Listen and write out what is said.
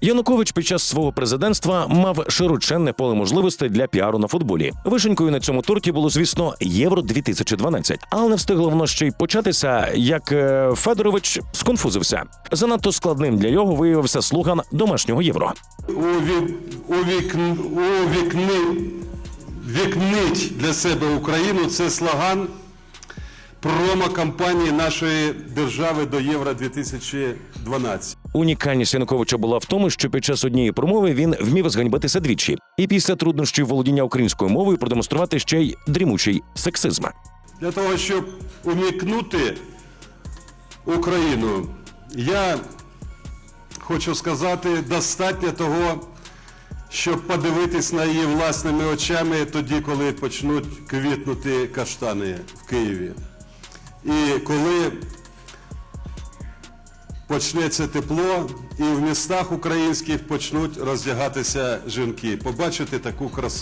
Янукович під час свого президентства мав широченне поле можливостей для піару на футболі. Вишенькою на цьому торті було, звісно, євро 2012 Але не встигло воно ще й початися, як е, Федорович сконфузився. Занадто складним для нього виявився слуган домашнього євро. уві- увікн- увікни, вікнить для себе Україну це слоган промо-кампанії нашої держави до Євро 2012. Унікальність Януковича була в тому, що під час однієї промови він вмів зганьбитися двічі, і після труднощів володіння українською мовою продемонструвати ще й дрімучий сексизм. Для того, щоб умікнути Україну, я хочу сказати, достатньо того, щоб подивитись на її власними очами тоді, коли почнуть квітнути каштани в Києві. І коли почнеться тепло, і в містах українських почнуть роздягатися жінки, побачити таку красу.